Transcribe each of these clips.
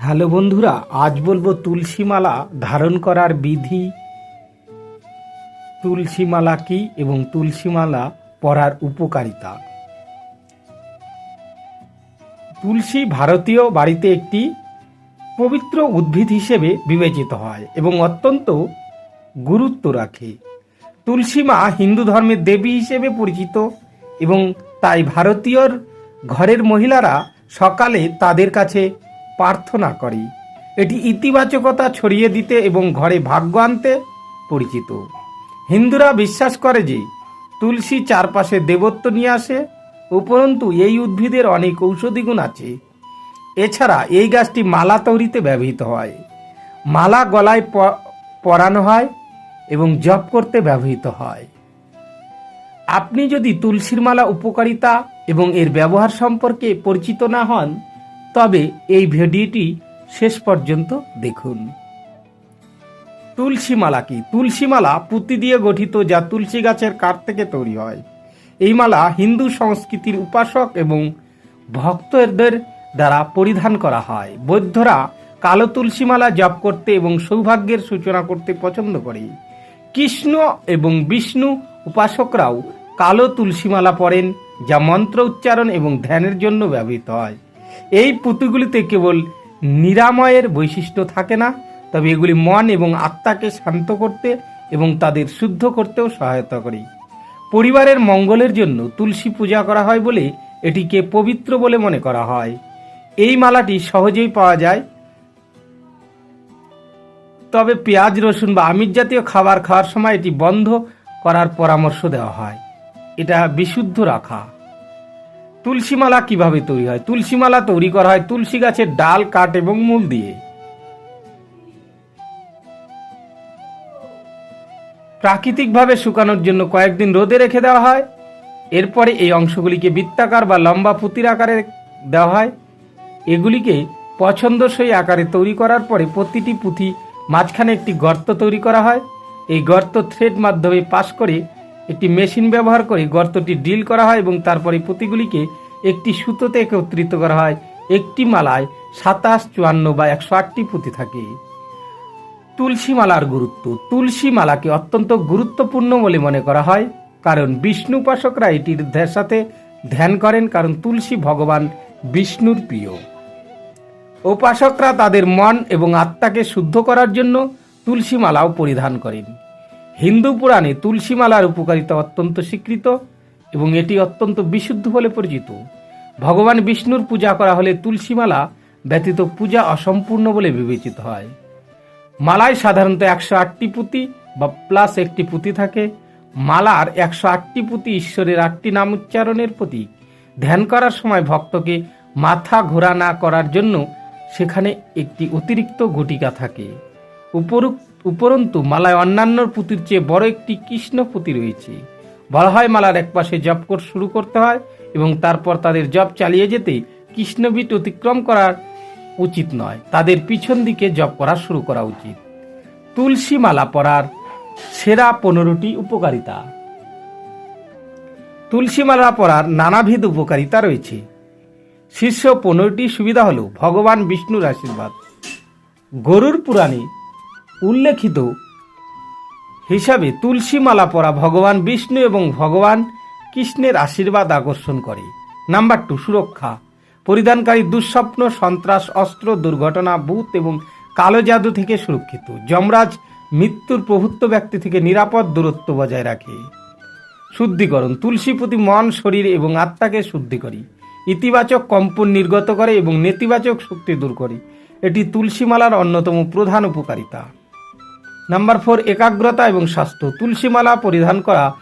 Hello বন্ধুরা, আজ বলব তুলসী মালা ধারণ করার বিধি। তুলসী মালা কি এবং তুলসী মালা পরার উপকারিতা? তুলসী ভারতীয় বাড়িতে একটি পবিত্র উদ্ভিদ হিসেবে বিবেচিত হয় এবং অত্যন্ত গুরুত্ব রাখে। তুলসী মা হিন্দু ধর্মের দেবী হিসেবে পরিচিত এবং তাই ভারতীয়র ঘরের মহিলারা সকালে তাদের কাছে প্রার্থনা করে। এটি ইতিবাচকতা ছড়িয়ে দিতে এবং ঘরে ভাগ্য আনতে পরিচিত। হিন্দুরা বিশ্বাস করে যে, তুলসী চারপাশে দেবত্ব নিয়ে আসে, উপরন্তু এই উদ্ভিদের অনেক ঔষধি গুণ আছে। এছাড়া এই গাছটি মালা তৈরিতে ব্যবহৃত হয়। মালা গলায় পরানো হয় এবং জপ করতে ব্যবহৃত হয়। আপনি যদি তুলসীর মালা উপকারিতা এবং এর ব্যবহার সম্পর্কে পরিচিত না হন তবে এই ভিডিওটি শেষ পর্যন্ত দেখুন। তুলসী মালা কি? তুলসী মালা পুঁতি দিয়ে গঠিত যা তুলসী গাছের কাঠ থেকে তৈরি হয়। এই মালা হিন্দু সংস্কৃতির উপাসক এবং ভক্তদের দ্বারা পরিধান করা হয়। বৌদ্ধরা কালো তুলসী মালা জপ করতে এবং সৌভাগ্যের সূচনা করতে পছন্দ করে। কৃষ্ণ এবং বিষ্ণু উপাসকরাও কালো তুলসী মালা পরেন, যা মন্ত্র উচ্চারণ এবং ধ্যানের জন্য ব্যবহৃত হয়। এই পুঁতিগুলিতে কেবল নিরাময়ের বৈশিষ্ট্য থাকে না, তবে এগুলি মন এবং আত্মাকে শান্ত করতে এবং তাদের শুদ্ধ করতেও সহায়তা করে। পরিবারের মঙ্গলের জন্য তুলসী পূজা করা হয় বলে এটিকে পবিত্র বলে মনে করা হয়। এই মালাটি সহজেই পাওয়া যায়। তবে পেঁয়াজ, রসুন বা আমিষ জাতীয় খাবার খাওয়ার সময় এটি বন্ধ করার পরামর্শ দেওয়া হয়। এটা বিশুদ্ধ রাখা। তুলসী মালা কীভাবে তৈরি হয়? তুলসী মালা তৈরি করা হয় তুলসী গাছের ডাল, কাঠ এবং মূল দিয়ে। প্রাকৃতিকভাবে শুকানোর জন্য কয়েকদিন রোদে রেখে দেওয়া হয়। এরপরে এই অংশগুলিকে বৃত্তাকার বা লম্বা পুঁতির আকারে দেওয়া হয়। এগুলিকে পছন্দসই আকারে তৈরি করার পরে প্রতিটি পুঁথি মাঝখানে একটি গর্ত তৈরি করা হয়। এই গর্ত থ্রেড মাধ্যমে পাস করে একটি মেশিন ব্যবহার করে গর্তটি ড্রিল করা হয় এবং তারপরে পুঁতিগুলিকে একটি সুতোতে একত্রিত করা হয়। একটি মালায় সাতাশ, চুয়ান্ন বা একশো আটটি পুঁতি থাকে। তুলসী মালার গুরুত্ব। তুলসী মালাকে অত্যন্ত গুরুত্বপূর্ণ বলে মনে করা হয়, কারণ বিষ্ণু উপাসকরা এটির সাথে ধ্যান করেন, কারণ তুলসী ভগবান বিষ্ণুর প্রিয়। উপাসকরা তাদের মন এবং আত্মাকে শুদ্ধ করার জন্য তুলসী মালাও পরিধান করেন। হিন্দু পুরাণে তুলসী মালার উপকারিতা অত্যন্ত স্বীকৃত এবং এটি অত্যন্ত বিশুদ্ধ বলে পরিচিত। ভগবান বিষ্ণুর পূজা করা হলে তুলসী মালা ব্যতীত পূজা অসম্পূর্ণ বলে বিবেচিত হয়। মালায় সাধারণত একশো আটটি পুঁতি বা প্লাস একটি পুঁতি থাকে। মালার একশো আটটি পুঁতি ঈশ্বরের আটটি নাম উচ্চারণের প্রতীক। ধ্যান করার সময় ভক্তকে মাথা ঘোরা না করার জন্য সেখানে একটি অতিরিক্ত ঘটিকা থাকে। উপরুক্ত উপরন্তু মালায় অন্যান্য পুঁতির চেয়ে বড় একটি কৃষ্ণ পুঁতি রয়েছে। বলা হয় মালার একপাশে জপ কর শুরু করতে হয় এবং তারপর তাদের জপ চালিয়ে যেতে কৃষ্ণবিট অতিক্রম করার উচিত নয়। তাদের পিছন দিকে জপ করা শুরু করা উচিত। তুলসী মালা পরার সেরা পনেরোটি উপকারিতা। তুলসী মালা পরার নানাবিধ উপকারিতা রয়েছে। শীর্ষ পনেরোটি সুবিধা হল ভগবান বিষ্ণুর আশীর্বাদ। গরুর পুরাণে উল্লেখিত। হিসাবে তুলসী মালা পরা ভগবান বিষ্ণু এবং ভগবান কৃষ্ণের আশীর্বাদ আকর্ষণ করে। নাম্বার টু, সুরক্ষা। পরিধানকারী দুঃস্বপ্ন, সন্ত্রাস, অস্ত্র, দুর্ঘটনা, ভূত এবং কালো জাদু থেকে সুরক্ষিত। যমরাজ মৃত্যুর প্রভুত্ব ব্যক্তি থেকে নিরাপদ দূরত্ব বজায় রাখে। শুদ্ধিকরণ। তুলসী প্রতি মন, শরীর এবং আত্মাকে শুদ্ধি করে ইতিবাচক কম্পন নির্গত করে এবং নেতিবাচক শক্তি দূর করে। এটি তুলসী মালার অন্যতম প্রধান উপকারিতা। নাম্বার ফোর, একাগ্রতা এবং স্বাস্থ্য। তুলসীমালা পরিধান করা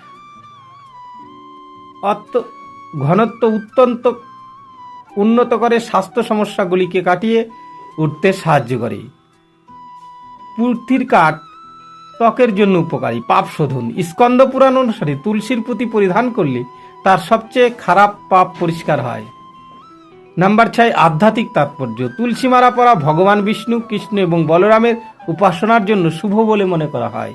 অত্য ঘনত্ব অত্যন্ত উন্নত করে স্বাস্থ্য সমস্যাগুলিকে কাটিয়ে উঠতে সাহায্য করে। পুর্থির কাঠ ত্বকের জন্য উপকারী। পাপ শোধন। স্কন্দ পুরাণ অনুসারে তুলসীর প্রতি পরিধান করলে তার সবচেয়ে খারাপ পাপ পরিষ্কার হয়। নাম্বার ছয়, আধ্যাত্মিক তাৎপর্য। তুলসী মারা পরা ভগবান বিষ্ণু, কৃষ্ণ এবং বলরামের উপাসনার জন্য শুভ বলে মনে করা হয়।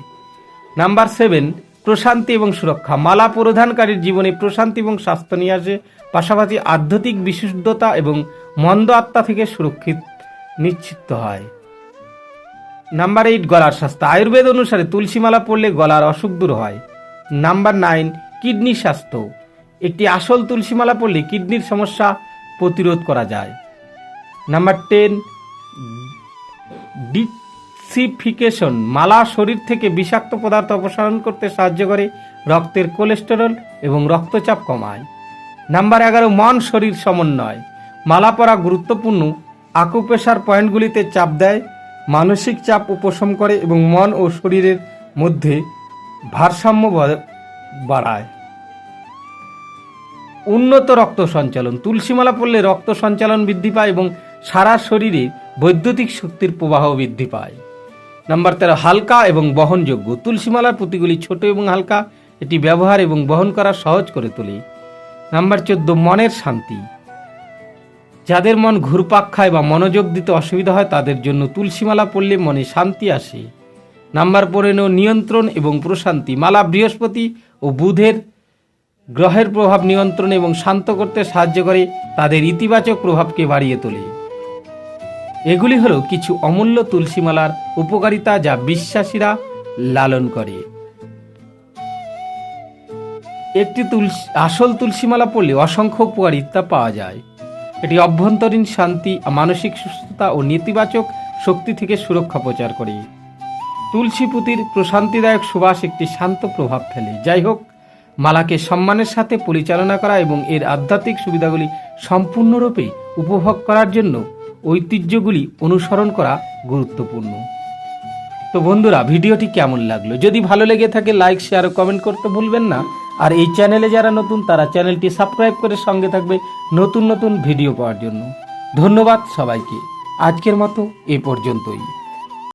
নাম্বার সেভেন প্রশান্তি এবং সুরক্ষা। মালা পরিধানকারীর জীবনে প্রশান্তি এবং স্বাস্থ্য নিয়ে আসে, পাশাপাশি আধ্যাত্মিক বিশুদ্ধতা এবং মন্দ আত্মা থেকে সুরক্ষিত, নিশ্চিত হয়। নাম্বার এইট গলার স্বাস্থ্য। আয়ুর্বেদ অনুসারে তুলসীমালা পড়লে গলার অসুখ দূর হয়। নাম্বার নাইন কিডনি স্বাস্থ্য। একটি আসল তুলসীমালা পড়লে কিডনির সমস্যা প্রতিরোধ করা যায়। নাম্বার টেন ডিসিফিকেশন মালা শরীর থেকে বিষাক্ত পদার্থ অপসারণ করতে সাহায্য করে, রক্তের কোলেস্টেরল এবং রক্তচাপ কমায়। নাম্বার এগারো, মন শরীর সমন্বয়। মালা পরা গুরুত্বপূর্ণ আকুপেশার পয়েন্টগুলিতে চাপ দেয়, মানসিক চাপ উপশম করে এবং মন ও শরীরের মধ্যে ভারসাম্য বাড়ায়। উন্নত রক্ত সঞ্চালন তুলসীমালা পড়লে রক্ত সঞ্চালন বৃদ্ধি পায় এবং সারা শরীরে বৈদ্যুতিক শক্তির প্রবাহ বৃদ্ধি পায়। নাম্বার তেরো, হালকা এবং বহনযোগ্য। তুলসীমালার পুঁতিগুলি ছোট এবং হালকা, এটি ব্যবহার এবং বহন করা সহজ করে তোলে। নাম্বার চোদ্দ, মনের শান্তি। যাদের মন ঘুরপাক খায় বা মনোযোগ দিতে অসুবিধা হয়, তাদের জন্য তুলসীমালা পড়লে মনে শান্তি আসে। নাম্বার পনেরো নিয়ন্ত্রণ এবং প্রশান্তি। মালা বৃহস্পতি ও বুধের গ্রহের প্রভাব নিয়ন্ত্রণ এবং শান্ত করতে সাহায্য করে, তাদের ইতিবাচক প্রভাবকে বাড়িয়ে তোলে। এগুলি হলো কিছু অমূল্য তুলসীমালার উপকারিতা যা বিশ্বাসীরা লালন করে। একটি তুলসী, আসল তুলসীমালা পড়লে অসংখ্য উপকারিতা পাওয়া যায়। এটি অভ্যন্তরীণ শান্তি, মানসিক সুস্থতা ও নেতিবাচক শক্তি থেকে সুরক্ষা প্রচার করে। তুলসী পুঁতির প্রশান্তিদায়ক সুবাস একটি শান্ত প্রভাব ফেলে। যাই হোক, মালাকে সম্মানের সাথে পরিচালনা করা এবং এর আধ্যাত্মিক সুবিধাগুলি সম্পূর্ণরূপে উপভোগ করার জন্য ঐতিহ্যগুলি অনুসরণ করা গুরুত্বপূর্ণ। তো বন্ধুরা, ভিডিওটি কেমন লাগল? যদি ভালো লেগে থাকে লাইক শেয়ার ও কমেন্ট করতে ভুলবেন না। আর এই চ্যানেলে যারা নতুন, তারা চ্যানেলটি সাবস্ক্রাইব করে সঙ্গে থাকবে নতুন নতুন ভিডিও পাওয়ার জন্য। ধন্যবাদ সবাইকে। আজকের মতো এ পর্যন্তই।